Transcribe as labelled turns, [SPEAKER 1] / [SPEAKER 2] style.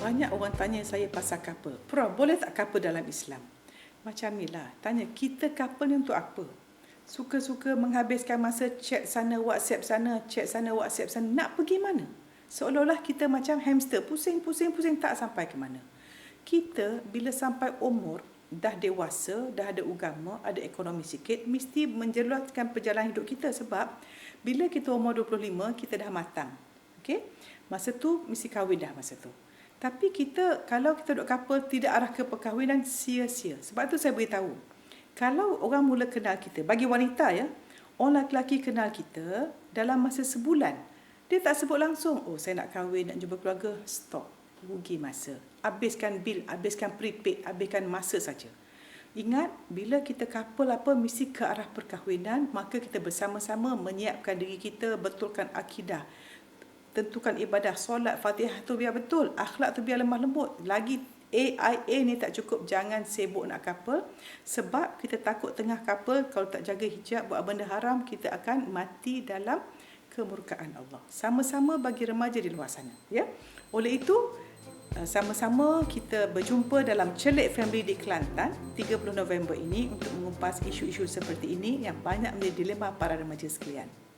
[SPEAKER 1] banyak orang tanya saya pasal couple. Prof, boleh tak couple dalam Islam? Macam ni lah. Tanya, kita couple ni untuk apa? Suka-suka menghabiskan masa chat sana, WhatsApp sana, chat sana, WhatsApp sana. Nak pergi mana? Seolah-olah kita macam hamster. Pusing, pusing, pusing tak sampai ke mana. Kita bila sampai umur, dah dewasa, dah ada agama, ada ekonomi sikit, mesti menjelaskan perjalanan hidup kita sebab bila kita umur 25, kita dah matang. Okey? Masa tu mesti kahwin dah masa tu. Tapi kita kalau kita duduk couple tidak arah ke perkahwinan sia-sia. Sebab tu saya beritahu. Kalau orang mula kenal kita, bagi wanita ya, orang lelaki kenal kita dalam masa sebulan, dia tak sebut langsung, oh saya nak kahwin, nak jumpa keluarga, stop. Rugi masa. Habiskan bil, habiskan prepaid, habiskan masa saja. Ingat, bila kita couple apa, mesti ke arah perkahwinan, maka kita bersama-sama menyiapkan diri kita, betulkan akidah tentukan ibadah solat fatihah tu biar betul akhlak tu biar lemah lembut. Lagi AIA ni tak cukup jangan sibuk nak couple. Sebab kita takut tengah couple kalau tak jaga hijab buat benda haram kita akan mati dalam kemurkaan Allah. Sama-sama bagi remaja di luar sana ya. Oleh itu uh, sama-sama kita berjumpa dalam Celik Family di Kelantan 30 November ini untuk mengupas isu-isu seperti ini yang banyak menjadi dilema para remaja sekalian.